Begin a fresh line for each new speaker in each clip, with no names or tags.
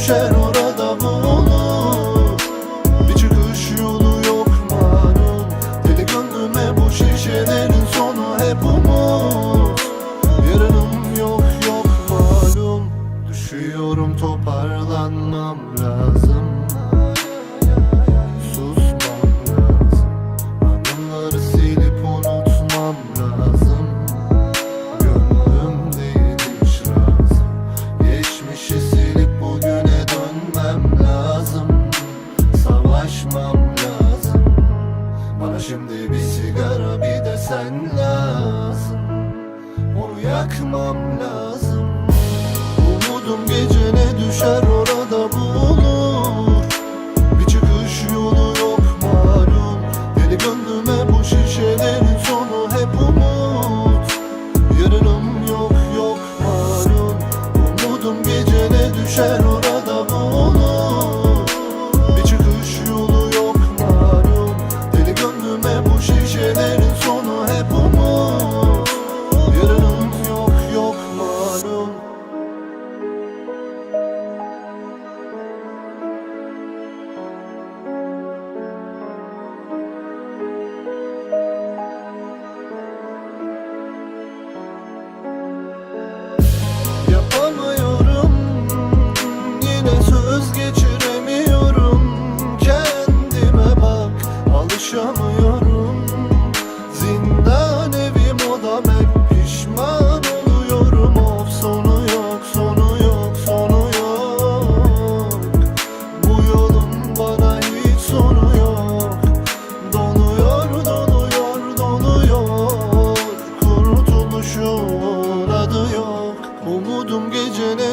düşer orada bulur Bir çıkış yolu yok malum. Deli gönlüme bu şişelerin sonu hep umut. Yarınım yok yok malum. Düşüyorum toparlanmam lazım lazım. Onu yakmam lazım. Umudum gecene düşer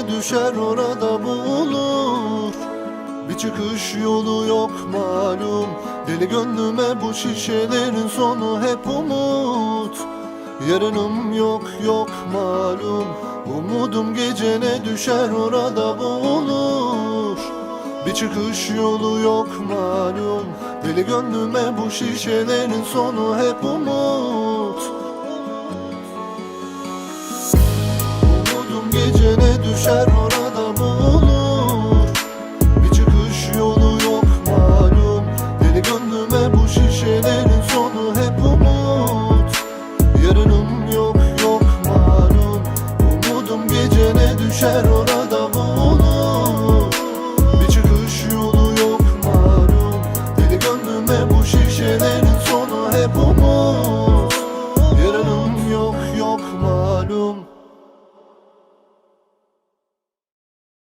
düşer orada bulur. Bir çıkış yolu yok malum. Deli gönlüme bu şişelerin sonu hep umut. Yarınım yok yok malum. Umudum gecene düşer orada bulur. Bir çıkış yolu yok malum. Deli gönlüme bu şişelerin sonu hep umut gecelerin sonu hep umut. Yarınım yok yok malum. Umudum gecene düşer orada bulur Bir çıkış yolu yok malum. Deli gönlüme bu şişelerin sonu hep umut. Yarınım yok yok malum.